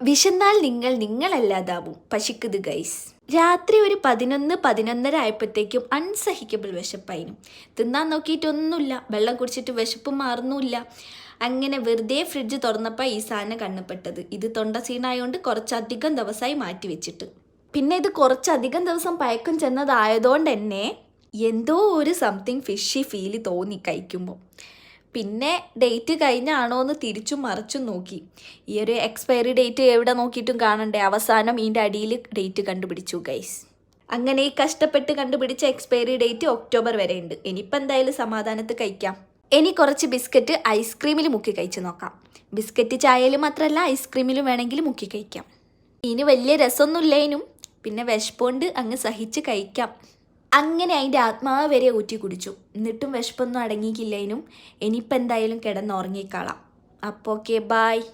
വിശന്നാൽ നിങ്ങൾ നിങ്ങളല്ലാതാവും. പശിക്കുത് ഗൈസ് രാത്രി ഒരു പതിനൊന്ന് പതിനൊന്നര ആയപ്പോഴത്തേക്കും അൺസഹിക്കബിൾ വിശപ്പായിരുന്നു. തിന്നാൻ നോക്കിയിട്ടൊന്നുമില്ല. വെള്ളം കുടിച്ചിട്ട് വിശപ്പ് മാറുന്നുമില്ല. അങ്ങനെ വെറുതെ ഫ്രിഡ്ജ് തുറന്നപ്പോൾ ഈ സാധനം കണ്ണപ്പെട്ടത് ഇത് തൊണ്ട സീനായതുകൊണ്ട് കുറച്ചധികം ദിവസമായി മാറ്റി വെച്ചിട്ട്. പിന്നെ ഇത് കുറച്ചധികം ദിവസം പയക്കം ചെന്നതായതുകൊണ്ട് തന്നെ എന്തോ ഒരു സംതിങ് ഫിഷി ഫീൽ തോന്നി കഴിക്കുമ്പോൾ പിന്നെ ഡേറ്റ് കഴിഞ്ഞാണോ എന്ന് തിരിച്ചും മറിച്ചും നോക്കി. ഈ ഒരു എക്സ്പയറി ഡേറ്റ് എവിടെ നോക്കിയിട്ടും കാണണ്ടേ. അവസാനം ഇതിന്റെ അടിയിൽ ഡേറ്റ് കണ്ടുപിടിച്ചു ഗൈസ് അങ്ങനെ ഈ കഷ്ടപ്പെട്ട് കണ്ടുപിടിച്ച എക്സ്പയറി ഡേറ്റ് ഒക്ടോബർ വരെ ഉണ്ട്. ഇനിയിപ്പോൾ എന്തായാലും സമാധാനത്ത് കഴിക്കാം. ഇനി കുറച്ച് ബിസ്ക്കറ്റ് ഐസ്ക്രീമിൽ മുക്കി കഴിച്ചു നോക്കാം. ബിസ്ക്കറ്റ് ചായയിൽ മാത്രമല്ല ഐസ്ക്രീമിലും വേണമെങ്കിൽ മുക്കി കഴിക്കാം. ഇനി വലിയ രസമൊന്നുമില്ലേനും പിന്നെ വിശപ്പുകൊണ്ട് അങ്ങ് സഹിച്ച് കഴിക്കാം. അങ്ങനെ അതിന്റെ ആത്മാവ് വരെ ഊറ്റി കുടിച്ചു. എന്നിട്ടും വിശപ്പൊന്നും അടങ്ങിയിട്ടില്ലേനും. ഇനിയിപ്പോൾ എന്തായാലും കിടന്നുറങ്ങിക്കളാം അപ്പോൾ ഓക്കെ ബായ്